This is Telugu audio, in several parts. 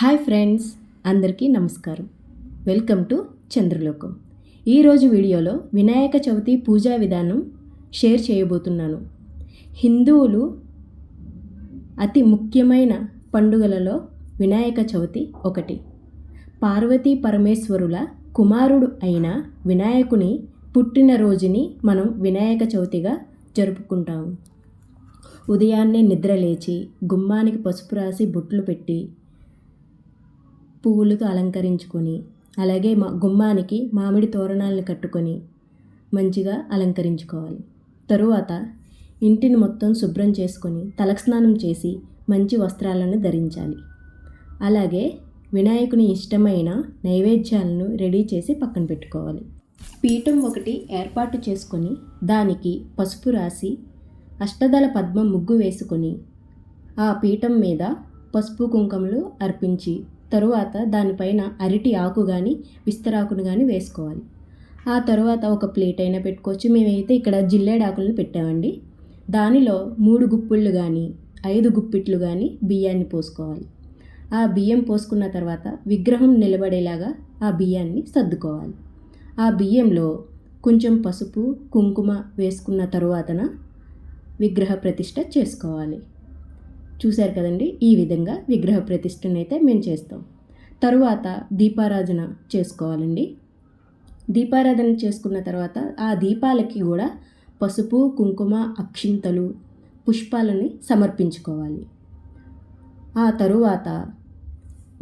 హాయ్ ఫ్రెండ్స్ అందరికీ నమస్కారం. Welcome to Chandralokam. ఈరోజు వీడియోలో వినాయక చవితి పూజా విధానం షేర్ చేయబోతున్నాను. హిందువులు అతి ముఖ్యమైన పండుగలలో వినాయక చవితి ఒకటి. పార్వతీ పరమేశ్వరుల కుమారుడు అయిన వినాయకుని పుట్టినరోజుని మనం వినాయక చవితిగా జరుపుకుంటాము. ఉదయాన్నే నిద్ర లేచి గుమ్మానికి పసుపు రాసి బొట్లు పెట్టి పువ్వులతో అలంకరించుకొని అలాగే మా గుమ్మానికి మామిడి తోరణాలను కట్టుకొని మంచిగా అలంకరించుకోవాలి. తరువాత ఇంటిని మొత్తం శుభ్రం చేసుకొని తలస్నానం చేసి మంచి వస్త్రాలను ధరించాలి. అలాగే వినాయకుని ఇష్టమైన నైవేద్యాలను రెడీ చేసి పక్కన పెట్టుకోవాలి. పీఠం ఒకటి ఏర్పాటు చేసుకొని దానికి పసుపు రాసి అష్టదళ పద్మం ముగ్గు వేసుకొని ఆ పీఠం మీద పసుపు కుంకుమలు అర్పించి తరువాత దానిపైన అరటి ఆకు కానీ విస్తరాకును కానీ వేసుకోవాలి. ఆ తర్వాత ఒక ప్లేట్ అయినా పెట్టుకోవచ్చు. మేమైతే ఇక్కడ జిల్లేడాకులను పెట్టామండి. దానిలో మూడు గుప్పిళ్ళు కానీ ఐదు గుప్పిట్లు కానీ బియ్యాన్ని పోసుకోవాలి. ఆ బియ్యం పోసుకున్న తర్వాత విగ్రహం నిలబడేలాగా ఆ బియ్యాన్ని సర్దుకోవాలి. ఆ బియ్యంలో కొంచెం పసుపు కుంకుమ వేసుకున్న తరువాతన విగ్రహ ప్రతిష్ట చేసుకోవాలి. చూశారు కదండి? ఈ విధంగా విగ్రహ ప్రతిష్టను అయితే మేము చేస్తాం. తరువాత దీపారాధన చేసుకోవాలండి. దీపారాధన చేసుకున్న తర్వాత ఆ దీపాలకి కూడా పసుపు కుంకుమ అక్షింతలు పుష్పాలని సమర్పించుకోవాలి. ఆ తరువాత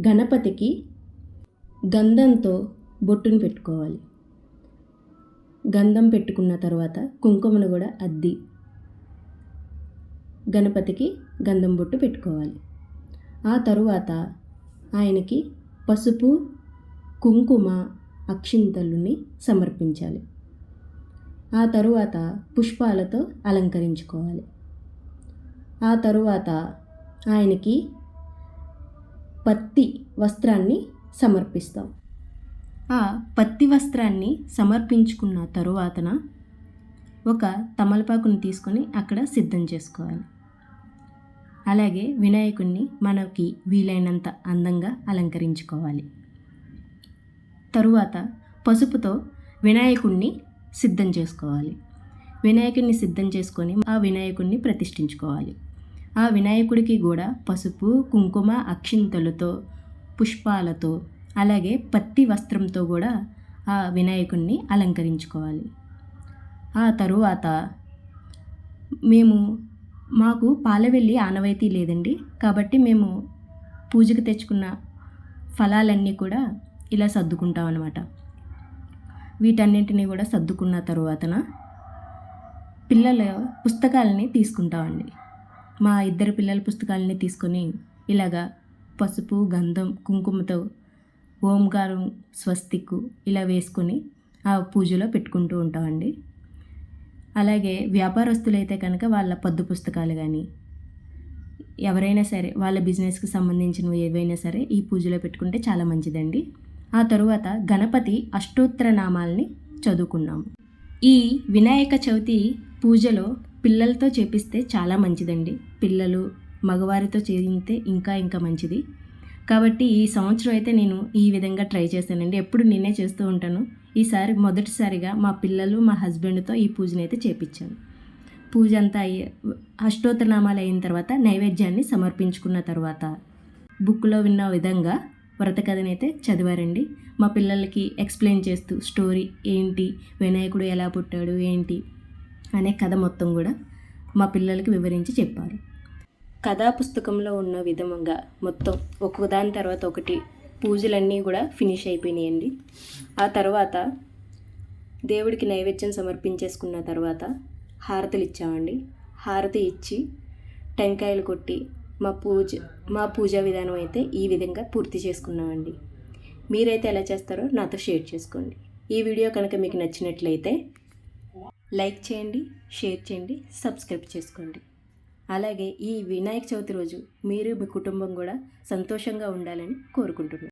గణపతికి గంధంతో బొట్టును పెట్టుకోవాలి. గంధం పెట్టుకున్న తర్వాత కుంకుమను కూడా అద్ది గణపతికి గంధం బొట్టు పెట్టుకోవాలి. ఆ తరువాత ఆయనకి పసుపు కుంకుమ అక్షింతలుని సమర్పించాలి. ఆ తరువాత పుష్పాలతో అలంకరించుకోవాలి. ఆ తరువాత ఆయనకి పత్తి వస్త్రాన్ని సమర్పిస్తాం. ఆ పత్తి వస్త్రాన్ని సమర్పించుకున్న తరువాతన ఒక తమలపాకుని తీసుకొని అక్కడ సిద్ధం చేసుకోవాలి. అలాగే వినాయకుణ్ణి మనకి వీలైనంత అందంగా అలంకరించుకోవాలి. తరువాత పసుపుతో వినాయకుణ్ణి సిద్ధం చేసుకోవాలి. వినాయకుడిని సిద్ధం చేసుకొని ఆ వినాయకుడిని ప్రతిష్ఠించుకోవాలి. ఆ వినాయకుడికి కూడా పసుపు కుంకుమ అక్షింతలతో పుష్పాలతో అలాగే పత్తి వస్త్రంతో కూడా ఆ వినాయకుడిని అలంకరించుకోవాలి. ఆ తరువాత మేము మాకు పాలవెల్లి ఆనవాయితీ లేదండి. కాబట్టి మేము పూజకు తెచ్చుకున్న ఫలాలన్నీ కూడా ఇలా సర్దుకుంటాం అనమాట వీటన్నింటినీ కూడా సర్దుకున్న తరువాతన పిల్లల పుస్తకాలని తీసుకుంటామండి. మా ఇద్దరు పిల్లల పుస్తకాలని తీసుకొని ఇలాగా పసుపు గంధం కుంకుమతో ఓంకారం స్వస్తికు ఇలా వేసుకొని ఆ పూజలో పెట్టుకుంటూ ఉంటామండి. అలాగే వ్యాపారస్తులైతే కనుక వాళ్ళ పద్దు పుస్తకాలు కానీ ఎవరైనా సరే వాళ్ళ బిజినెస్కి సంబంధించినవి ఏవైనా సరే ఈ పూజలో పెట్టుకుంటే చాలా మంచిదండి. ఆ తరువాత గణపతి అష్టోత్తర నామాల్ని చదువుకున్నాము. ఈ వినాయక చవితి పూజలో పిల్లలతో చేపిస్తే చాలా మంచిదండి. పిల్లలు మగవారితో చేయితే ఇంకా ఇంకా మంచిది. కాబట్టి ఈ సంవత్సరం అయితే నేను ఈ విధంగా ట్రై చేశానండి. ఎప్పుడు నేనే చేస్తూ ఉంటాను. ఈసారి మొదటిసారిగా మా పిల్లలు మా హస్బెండ్తో ఈ పూజను అయితే చేపించాను. పూజ అంతా అయ్యి అష్టోత్తరనామాలు అయిన తర్వాత నైవేద్యాన్ని సమర్పించుకున్న తర్వాత బుక్లో విన్న విధంగా వ్రత కథని అయితే చదివారండి. మా పిల్లలకి ఎక్స్ప్లెయిన్ చేస్తూ స్టోరీ ఏంటి వినాయకుడు ఎలా పుట్టాడు ఏంటి అనే కథ మొత్తం కూడా మా పిల్లలకి వివరించి చెప్పారు. కథా పుస్తకంలో ఉన్న విధముగా మొత్తం ఒక్కదాని తర్వాత ఒకటి పూజలన్నీ కూడా ఫినిష్ అయిపోయినాయండి. ఆ తర్వాత దేవుడికి నైవేద్యం సమర్పించేసుకున్న తర్వాత హారతులు ఇచ్చామండి. హారతి ఇచ్చి టెంకాయలు కొట్టి మా పూజ మా పూజా విధానం అయితే ఈ విధంగా పూర్తి చేసుకున్నామండి. మీరైతే ఎలా చేస్తారో నాతో షేర్ చేసుకోండి. ఈ వీడియో కనుక మీకు నచ్చినట్లయితే లైక్ చేయండి షేర్ చేయండి సబ్స్క్రైబ్ చేసుకోండి. అలాగే ఈ వినాయక చవితి రోజు మీరు మీ కుటుంబం కూడా సంతోషంగా ఉండాలని కోరుకుంటున్నాను.